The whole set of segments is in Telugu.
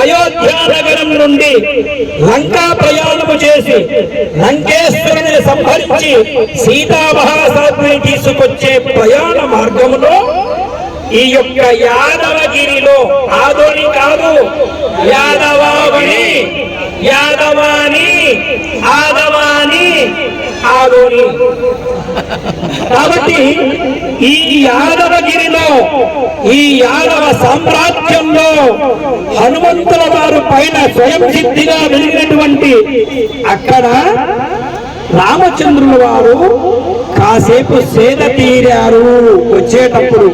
అయోధ్య నగరం నుండి లంకా ప్రయాణము చేసి లంకేశ్వరుని సంహరించి సీతామహాసాత్విని తీసుకొచ్చే ప్రయాణ మార్గములో ఈ యొక్క యాదవగిరిలో ఆదోని కాదు యాదవాని యాదవాని ఆ ఆదోని కాబట్టి ఈ యాదవగిరిలో ఈ యాదవ సామ్రాజ్యంలో హనుమంతుల వారు పైన స్వయం సిద్ధిగా వెలిగినటువంటి అక్కడ రామచంద్రుల వారు కాసేపు సేద తీరారు వచ్చేటప్పుడు.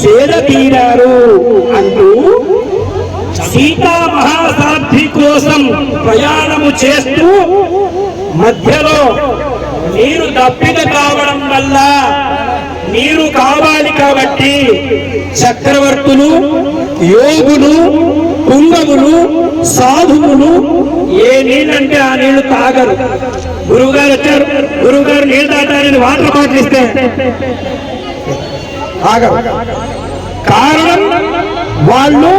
సేద తీరారు అంటూ సీతా మహాసాధ్వి కోసం ప్రయాణము చేస్తూ మధ్యలో నీరు దప్పిక కావడం వల్ల నీరు కావాలి కాబట్టి చక్రవర్తులు యోగులు కుంగములు సాధువులు ఏ నీళ్ళంటే ఆ నీళ్ళు తాగరు. గురువుగారు వచ్చారు. గురువుగారు నీళ్ళు తాగడానికి వాటర్ బాటిల్ ఇస్తే కారణం వాళ్ళు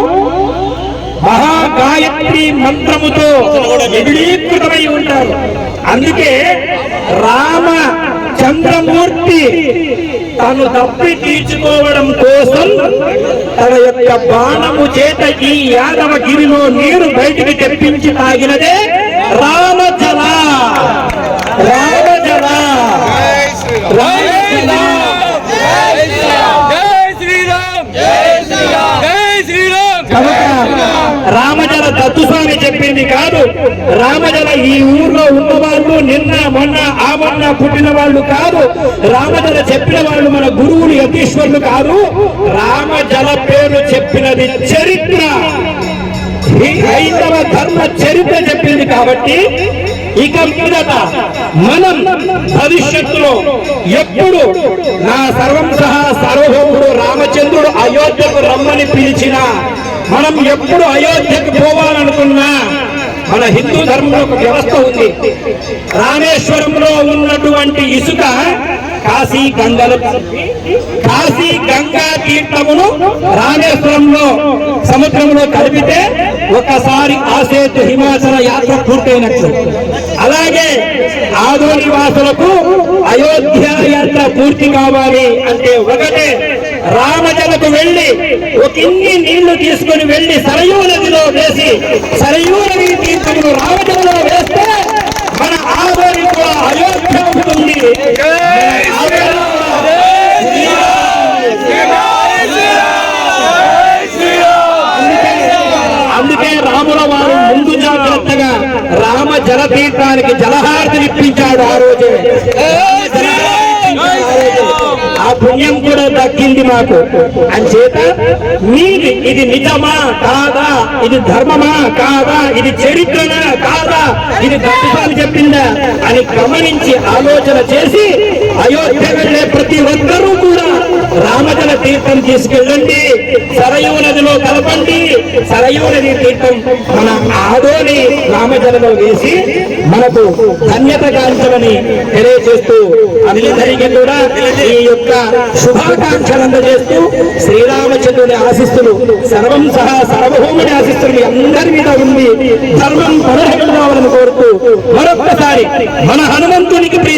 మహాగాయత్రి మంత్రముతో నిబిడీకృతమై ఉంటారు. అందుకే రామ చంద్రమూర్తి తను తప్పి తీర్చుకోవడం కోసం తన యొక్క బాణము చేత ఈ యాదవ గిరిలో నీరు బయటికి తెప్పించి తాగినదే రా దత్తుస్వామి చెప్పింది కాదు. రామజల ఈ ఊర్లో ఉన్న వాళ్ళు నిన్న మొన్న ఆ మొన్న పుట్టిన వాళ్ళు కాదు. రామజల చెప్పిన వాళ్ళు మన గురువులు యతీశ్వరులు కాదు. రామజల పేరు చెప్పినది చరిత్ర. ఈ హైందవ ధర్మ చరిత్ర చెప్పింది కాబట్టి ఇక మీదట మనం భవిష్యత్తులో ఎప్పుడు నా సర్వం సహా సార్వభౌముడు రామచంద్రుడు అయోధ్యకు రమ్మని పిలిచినా మనం ఎప్పుడు అయోధ్యకు పోవాలనుకున్నా మన హిందూ ధర్మంలో ఒక వ్యవస్థ ఉంది. రామేశ్వరంలో ఉన్నటువంటి ఇసుక కాశీ గంగలు. కాశీ గంగా తీర్థమును రామేశ్వరంలో సముద్రంలో కలిపితే ఒకసారి ఆసేతు హిమాచల యాత్ర పూర్తయినట్లు. అలాగే ఆదోనివాసులకు అయోధ్య యాత్ర పూర్తి కావాలి అంటే ఒకటే రామజలకు వెళ్ళి ఒక ఇన్ని నీళ్ళు తీసుకొని వెళ్ళి సరయూ నదిలో వేసి సరయూ నది తీర్థమును రామజలలో వేస్తే మన ఆదోని కూడా అయోధ్య అవుతుంది. అందుకే రాముల వారు ముందు జాగ్రత్తగా రామ జలతీర్థానికి జలహారతినిప్పించాడు ఆ రోజే. పుణ్యం కూడా దక్కింది మాకు. అంచేత మీది ఇది నిజమా కాదా? ఇది ధర్మమా కాదా? ఇది చరిత్రనా కాదా? ఇది దత్తుసారి చెప్పిందా? అని గమనించి ఆలోచన చేసి అయోధ్య వెళ్ళే ప్రతి ఒక్కరూ కూడా రామ రామజల తీర్థం తీసుకెళ్ళండి. సరయూ నదిలో కలపండి. సరయూ నది తీర్థం మన ఆదోని రామజలలో వేసి మనకు ధన్యత గాంచమని తెలియజేస్తూ అందరికీ కూడా ఈ యొక్క శుభాకాంక్షలు అందజేస్తూ శ్రీరామచంద్రుని ఆశిస్తులు సర్వం సహా సర్వభౌముని ఆశిస్తులు మీ అందరి మీద ఉంది సర్వం పదహేడు కావాలని కోరుతూ మరొక్కసారి మన హనుమంతునికి ప్రియ